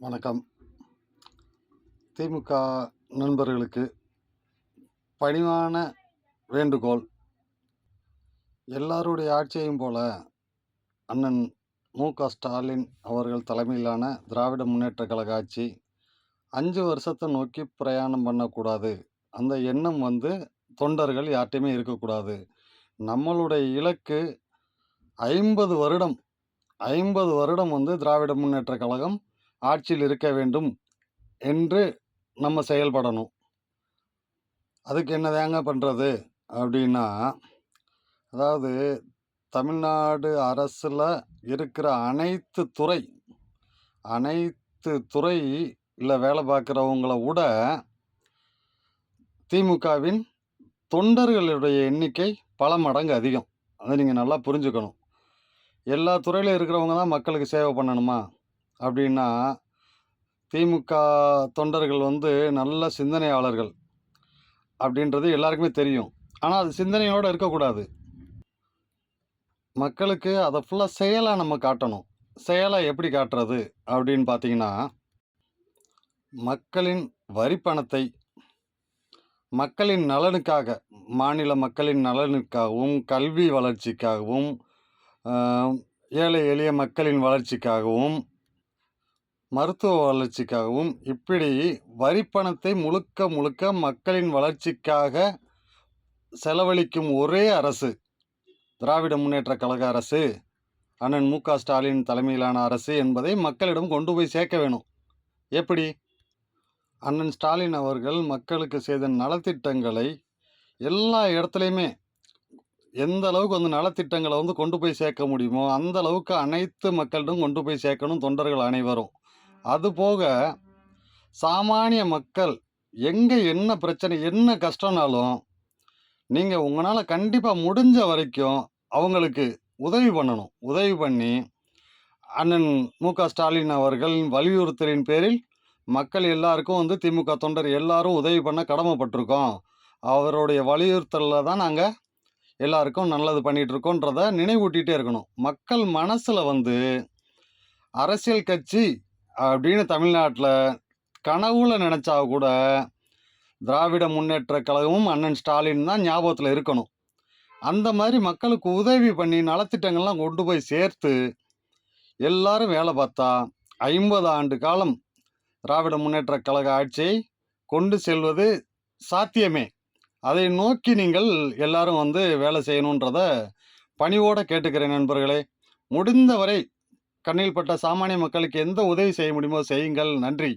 வணக்கம். திமுக நண்பர்களுக்கு பணிவான வேண்டுகோள். எல்லாருடைய ஆட்சியையும் போல அண்ணன் மு க ஸ்டாலின் அவர்கள் தலைமையிலான திராவிட முன்னேற்ற கழக ஆட்சி அஞ்சு வருஷத்தை நோக்கி பிரயாணம் பண்ணக்கூடாது. அந்த எண்ணம் வந்து தொண்டர்கள் யார்ட்டையுமே இருக்கக்கூடாது. நம்மளுடைய இலக்கு ஐம்பது வருடம் ஐம்பது வருடம் வந்து திராவிட முன்னேற்ற கழகம் ஆட்சியில் இருக்க வேண்டும் என்று நம்ம செயல்படணும். அதுக்கு என்னதாங்க பண்ணுறது அப்படின்னா அதாவது தமிழ்நாடு அரசில் இருக்கிற அனைத்து துறை அனைத்து துறையில் வேலை பார்க்குறவங்கள விட திமுகவின் தொண்டர்களுடைய எண்ணிக்கை பல மடங்கு அதிகம். அதை நீங்கள் நல்லா புரிஞ்சுக்கணும். எல்லா துறையில் இருக்கிறவங்க தான் மக்களுக்கு சேவை பண்ணணுமா? அப்படின்னா திமுக தொண்டர்கள் வந்து நல்ல சிந்தனையாளர்கள் அப்படின்றது எல்லாருக்குமே தெரியும். ஆனால் அது சிந்தனையோடு இருக்கக்கூடாது. மக்களுக்கு அதை ஃபுல்லாக செயலாக நம்ம காட்டணும். செயலாக எப்படி காட்டுறது அப்படின்னு பார்த்தீங்கன்னா மக்களின் வரி பணத்தை மக்களின் நலனுக்காக மாநில மக்களின் நலனுக்காகவும் கல்வி வளர்ச்சிக்காகவும் ஏழை எளிய மக்களின் வளர்ச்சிக்காகவும் மருத்துவ வளர்ச்சிக்காகவும் இப்படி வரி பணத்தை முழுக்க முழுக்க மக்களின் வளர்ச்சிக்காக செலவழிக்கும் ஒரே அரசு திராவிட முன்னேற்ற கழக அரசு அண்ணன் மு க ஸ்டாலின் தலைமையிலான அரசு என்பதை மக்களிடம் கொண்டு போய் சேர்க்க வேணும். எப்படி? அண்ணன் ஸ்டாலின் அவர்கள் மக்களுக்கு செய்த நலத்திட்டங்களை எல்லா இடத்துலையுமே எந்த அளவுக்கு வந்து நலத்திட்டங்களை வந்து கொண்டு போய் சேர்க்க முடியுமோ அந்த அளவுக்கு அனைத்து மக்களிடம் கொண்டு போய் சேர்க்கணும் தொண்டர்கள் அனைவரும். அதுபோக சாமானிய மக்கள் எங்கே என்ன பிரச்சனை என்ன கஷ்டம்னாலும் நீங்கள் உங்களால் கண்டிப்பாக முடிஞ்ச வரைக்கும் அவங்களுக்கு உதவி பண்ணணும். உதவி பண்ணி அண்ணன் மு க ஸ்டாலின் அவர்கள் வலியுறுத்தலின் பேரில் மக்கள் எல்லாருக்கும் வந்து திமுக தொண்டர் எல்லாரும் உதவி பண்ண கடமைப்பட்டிருக்கோம். அவருடைய வலியுறுத்தலில் தான் நாங்கள் எல்லாருக்கும் நல்லது பண்ணிட்டு நினைவூட்டிகிட்டே இருக்கணும். மக்கள் மனசில் வந்து அரசியல் கட்சி அப்படின்னு தமிழ்நாட்டில் கனவுல நினச்சா கூட திராவிட முன்னேற்ற கழகமும் அண்ணன் ஸ்டாலின் தான் ஞாபகத்தில் இருக்கணும். அந்த மாதிரி மக்களுக்கு உதவி பண்ணி நலத்திட்டங்கள்லாம் கொண்டு போய் சேர்த்து எல்லாரும் வேலை பார்த்தா ஐம்பது ஆண்டு காலம் திராவிட முன்னேற்ற கழக ஆட்சியை கொண்டு செல்வது சாத்தியமே. அதை நோக்கி நீங்கள் எல்லாரும் வந்து வேலை செய்யணுன்றத பணிவோடு கேட்டுக்கிறேன் நண்பர்களே. முடிந்தவரை கண்ணில் பட்ட சாமானிய மக்களுக்கு எந்த உதவி செய்ய முடியுமோ செய்யுங்கள். நன்றி.